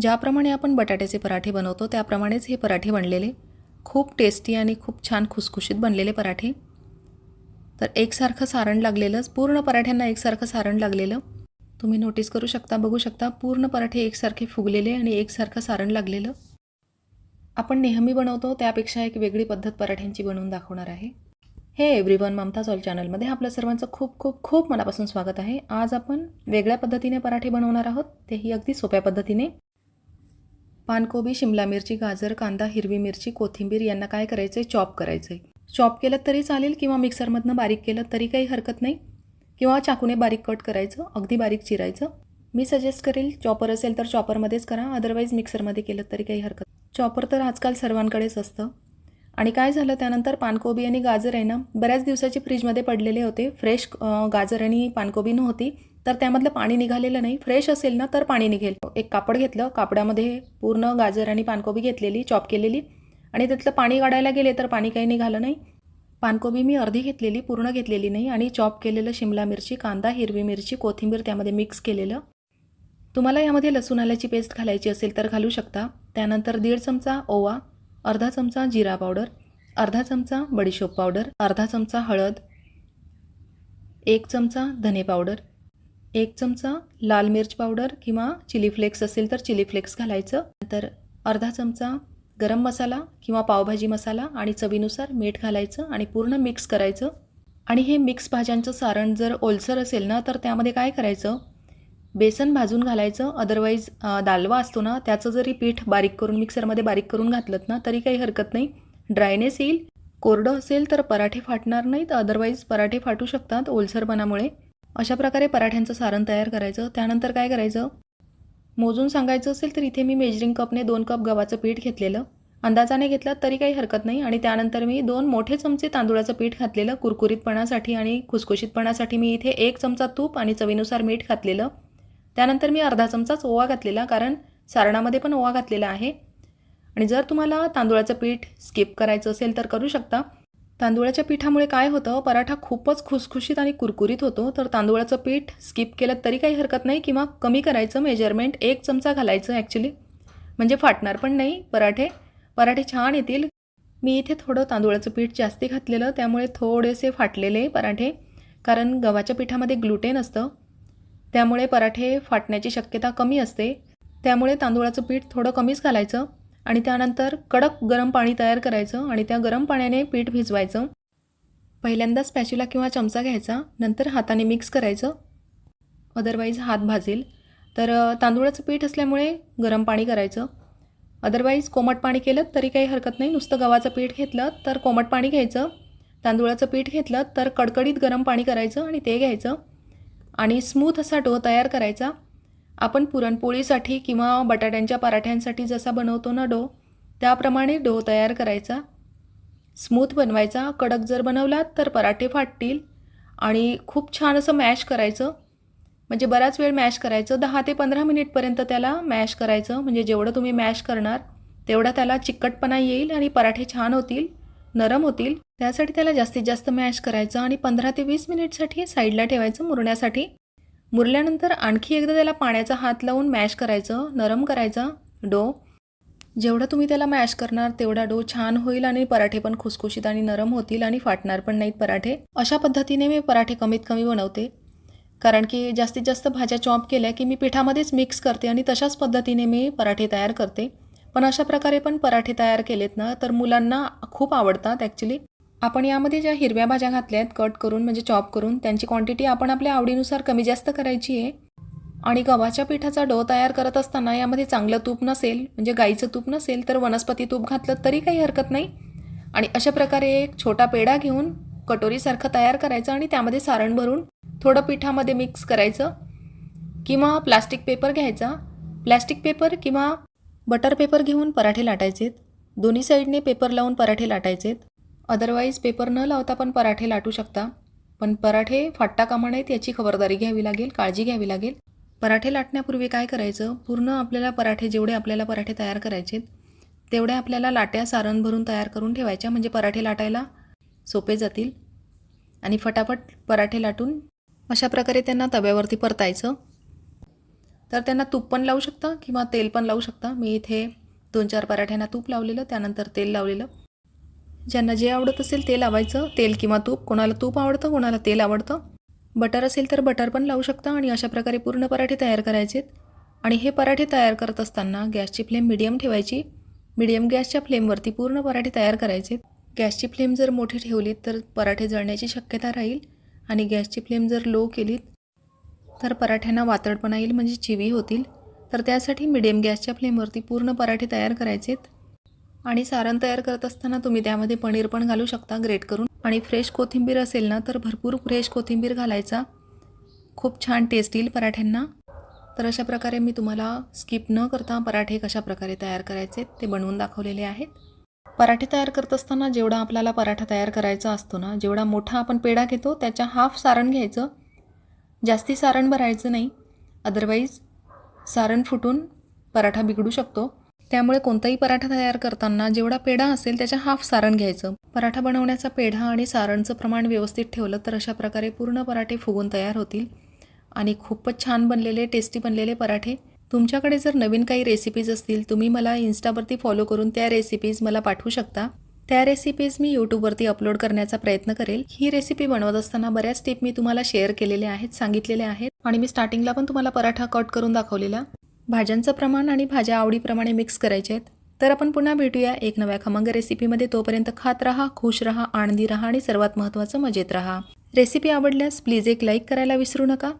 ज्याप्रमाणे आपण बटाट्याचे पराठे बनवतो त्याप्रमाणेच हे पराठे बनलेले खूप टेस्टी आणि खूप छान खुसखुशीत बनलेले पराठे. तर एकसारखं सारण लागलेलंच पूर्ण पराठ्यांना एकसारखं सारण लागलेलं. तुम्ही नोटीस करू शकता बघू शकता पूर्ण पराठे एकसारखे फुगलेले आणि एकसारखं सारण लागलेलं. आपण नेहमी बनवतो त्यापेक्षा एक वेगळी पद्धत पराठ्यांची बनवून दाखवणार आहे. हे एव्हरीवन ममता ऑल चॅनलमध्ये आपलं सर्वांचं खूप खूप खूप मनापासून स्वागत आहे. आज आपण वेगळ्या पद्धतीने पराठे बनवणार आहोत. तेही अगदी सोप्या पद्धतीने. पानकोबी शिमला मिरची गाजर कांदा हिरवी मिरची कोथिंबीर यांना काय करायचं आहे चॉप करायचं आहे चॉप केलं तरी चालेल किंवा मिक्सरमधनं बारीक केलं तरी काही हरकत नाही. किंवा चाकूने बारीक कट करायचं अगदी बारीक चिरायचं. मी सजेस्ट करेल चॉपर असेल तर चॉपरमध्येच करा अदरवाईज मिक्सरमध्ये केलं तरी काही हरकत चॉपर तर आजकाल सर्वांकडेच असतं. आणि काय झालं त्यानंतर पानकोबी आणि गाजर आहे ना बऱ्याच दिवसाचे फ्रीजमध्ये पडलेले होते. फ्रेश गाजर आणि पानकोबी नव्हती. तर त्यामधलं पाणी निघालेलं नाही. फ्रेश असेल ना तर पाणी निघेल. एक कापड घेतलं. कापडामध्ये पूर्ण गाजर आणि पानकोबी घेतलेली चॉप केलेली. आणि त्यातलं पाणी काढायला गेले तर पाणी काही निघालं नाही. पानकोबी मी अर्धी घेतलेली पूर्ण घेतलेली नाही. आणि चॉप केलेलं शिमला मिरची कांदा हिरवी मिरची कोथिंबीर त्यामध्ये मिक्स केलेलं. तुम्हाला यामध्ये लसूण आल्याची पेस्ट घालायची असेल तर घालू शकता. त्यानंतर दीड चमचा ओवा अर्धा चमचा जिरा पावडर अर्धा चमचा बडीशोप पावडर अर्धा चमचा हळद एक चमचा धने पावडर एक चमचा लाल मिर्च पावडर किंवा चिली फ्लेक्स असेल तर चिली फ्लेक्स घालायचं. नंतर अर्धा चमचा गरम मसाला किंवा पावभाजी मसाला आणि चवीनुसार मीठ घालायचं आणि पूर्ण मिक्स करायचं. आणि हे मिक्स भाज्यांचं सारण जर ओलसर असेल ना तर त्यामध्ये काय करायचं? बेसन भाजून घालायचं. अदरवाईज दालवा असतो ना त्याचं जरी पीठ बारीक करून मिक्सरमध्ये बारीक करून घातलं ना तरी काही हरकत नाही. ड्रायनेस येईल. कोरडं असेल तर पराठे फाटणार नाहीत. अदरवाईज पराठे फाटू शकतात ओलसरपणामुळे. अशा प्रकारे पराठ्यांचं सारण तयार करायचं. त्यानंतर काय करायचं? मोजून सांगायचं असेल तर इथे मी मेजरिंग कपने दोन कप गव्हाचं पीठ घेतलेलं. अंदाजाने घेतलं तरी काही हरकत नाही आणि त्यानंतर मी दोन मोठे चमचे तांदूळाचं पीठ घातलेलं कुरकुरीतपणासाठी आणि खुसखुशीतपणासाठी मी इथे एक चमचा तूप आणि चवीनुसार मीठ घातलेलं. त्यानंतर मी अर्धा चमचाच ओवा घातलेला कारण सारणामध्ये पण ओवा घातलेला आहे. आणि जर तुम्हाला तांदूळाचं पीठ स्किप करायचं असेल तर करू शकता. तांदुळाच्या पिठामुळे काय होतं? पराठा खूपच खुसखुशीत आणि कुरकुरीत होतो. तर तांदुळाचं पीठ स्किप केलं तरी काही हरकत नाही किंवा कमी करायचं मेजरमेंट एक चमचा घालायचं ॲक्च्युली म्हणजे फाटणार पण नाही पराठे. पराठे छान येतील. मी इथे थोडं तांदुळाचं पीठ जास्ती घातलेलं त्यामुळे थोडेसे फाटलेले पराठे. कारण गव्हाच्या पिठामध्ये ग्लुटेन असतं. त्यामुळे पराठे फाटण्याची शक्यता कमी असते. त्यामुळे तांदुळाचं पीठ थोडं कमीच घालायचं. आणि त्यानंतर कडक गरम पाणी तयार करायचं आणि त्या गरम पाण्याने पीठ भिजवायचं. पहिल्यांदा स्पॅच्युला किंवा चमचा घ्यायचा नंतर हाताने मिक्स करायचं. अदरवाईज हात भाजेल. तर तांदूळाचं पीठ असल्यामुळे गरम पाणी करायचं. अदरवाईज कोमट पाणी केलं तरी काही हरकत नाही. नुसतं गव्हाचं पीठ घेतलं तर कोमट पाणी घ्यायचं. तांदूळाचं पीठ घेतलं तर कडकडीत गरम पाणी करायचं आणि ते घ्यायचं. आणि स्मूथ असा डो तयार करायचा. आपण पुरणपोळीसाठी किंवा बटाट्यांच्या पराठ्यांसाठी जसा बनवतो ना डो त्याप्रमाणे डो तयार करायचा. स्मूथ बनवायचा. कडक जर बनवलात तर पराठे फाटतील आणि खूप छान असं मॅश करायचं. म्हणजे बराच वेळ मॅश करायचं. दहा ते पंधरा मिनिटपर्यंत त्याला मॅश करायचं. म्हणजे जेवढं तुम्ही मॅश करणार तेवढा त्याला चिकटपणा येईल आणि पराठे छान होतील नरम होतील. त्यासाठी त्याला जास्तीत जास्त मॅश करायचं आणि पंधरा ते वीस मिनिटसाठी साईडला ठेवायचं मुरण्यासाठी. मुरल्यानंतर आणखी एकदा त्याला पाण्याचा हात लावून मॅश करायचं नरम करायचा. डो. जेवढं तुम्ही त्याला मॅश करणार तेवढा डो छान होईल आणि पराठे पण खुसखुशीत आणि नरम होतील आणि फाटणार पण नाहीत पराठे. अशा पद्धतीने मी पराठे कमीत कमी बनवते. कारण की जास्तीत जास्त भाज्या चॉप केल्या की मी पिठामध्येच मिक्स करते आणि तशाच पद्धतीने मी पराठे तयार करते. पण अशा प्रकारे पण पराठे तयार केलेत ना तर मुलांना खूप आवडतात ॲक्च्युली आपण यामध्ये ज्या हिरव्या भाज्या घातल्या आहेत कट करून म्हणजे चॉप करून त्यांची क्वांटिटी आपण आपल्या आवडीनुसार कमी जास्त करायची आहे. आणि गव्हाच्या पिठाचा डो तयार करत असताना यामध्ये चांगलं तूप नसेल म्हणजे गाईचं तूप नसेल तर वनस्पती तूप घातलं तरी काही हरकत नाही. आणि अशा प्रकारे एक छोटा पेढा घेऊन कटोरीसारखं तयार करायचं आणि त्यामध्ये सारण भरून थोडं पिठामध्ये मिक्स करायचं. किंवा प्लास्टिक पेपर घ्यायचा. प्लास्टिक पेपर किंवा बटर पेपर घेऊन पराठे लाटायचेत. दोन्ही साईडने पेपर लावून पराठे लाटायचेत. अदरवाईज पेपर न लावता पण पराठे लाटू शकता. पण पराठे फाटता कामा नाहीत याची खबरदारी घ्यावी लागेल काळजी घ्यावी लागेल. पराठे लाटण्यापूर्वी काय करायचं? पूर्ण आपल्याला पराठे जेवढे आपल्याला पराठे तयार करायचे तेवढ्या आपल्याला लाट्या सारण भरून तयार करून ठेवायच्या म्हणजे पराठे लाटायला सोपे जातील. आणि फटाफट पराठे लाटून अशा प्रकारे त्यांना तव्यावरती परतायचं. तर त्यांना तूप पण लावू शकता किंवा तेल पण लावू शकता. मी इथे दोन चार पराठ्यांना तूप लावलेलं त्यानंतर तेल लावलेलं. ज्यांना जे आवडत असेल ते लावायचं. तेल किंवा तूप कोणाला तूप आवडतं कोणाला तेल आवडतं. बटर असेल तर बटर पण लावू शकता आणि अशा प्रकारे पूर्ण पराठे तयार करायचे आणि हे पराठे तयार करत असताना गॅसची फ्लेम मिडियम ठेवायची. मिडियम गॅसच्या फ्लेमवरती पूर्ण पराठे तयार करायचे गॅसची फ्लेम जर मोठी ठेवलीत तर पराठे जळण्याची शक्यता राहील. आणि गॅसची फ्लेम जर लो केलीत तर पराठ्यांना वातडपणा येईल म्हणजे चिवी होतील. तर त्यासाठी मिडियम गॅसच्या फ्लेमवरती पूर्ण पराठे तयार करायचेत. आणि सारण तयार करत असताना तुम्ही त्यामध्ये पनीर पण घालू शकता ग्रेट करून. आणि फ्रेश कोथिंबीर असेल ना तर भरपूर फ्रेश कोथिंबीर घालायचा. खूप छान टेस्ट येईल पराठ्यांना. तर अशा प्रकारे मी तुम्हाला स्किप न करता पराठे कशाप्रकारे तयार करायचे ते बनवून दाखवलेले आहेत. पराठे तयार करत असताना जेवढा आपल्याला पराठा तयार करायचा असतो ना जेवढा मोठा आपण पेढा घेतो त्याच्या हाफ सारण घ्यायचं. जास्ती सारण भरायचं नाही. अदरवाईज सारण फुटून पराठा बिघडू शकतो. त्यामुळे कोणताही पराठा तयार करताना जेवढा पेढा असेल त्याच्या हाफ सारण घ्यायचं. पराठा बनवण्याचा पेढा आणि सारणचं प्रमाण व्यवस्थित ठेवलं तर अशा प्रकारे पूर्ण पराठे फुगून तयार होतील. आणि खूपच छान बनलेले टेस्टी बनलेले पराठे. तुमच्याकडे जर नवीन काही रेसिपीज असतील तुम्ही मला इन्स्टावरती फॉलो करून त्या रेसिपीज मला पाठवू शकता. त्या रेसिपीज मी यूट्यूबवरती अपलोड करण्याचा प्रयत्न करेल. ही रेसिपी बनवत असताना बऱ्याच टिप मी तुम्हाला शेअर केलेल्या आहेत सांगितलेल्या आहेत. आणि मी स्टार्टिंगला पण तुम्हाला पराठा कट करून दाखवलेला. भाज्यांचं प्रमाण आणि भाज्या आवडीप्रमाणे मिक्स करायचे आहेत. तर आपण पुन्हा भेटूया एक नव्या खमंग रेसिपीमध्ये तोपर्यंत खात राहा खुश राहा आनंदी राहा आणि सर्वात महत्त्वाचं मजेत राहा. रेसिपी आवडल्यास प्लीज एक लाईक करायला विसरू नका.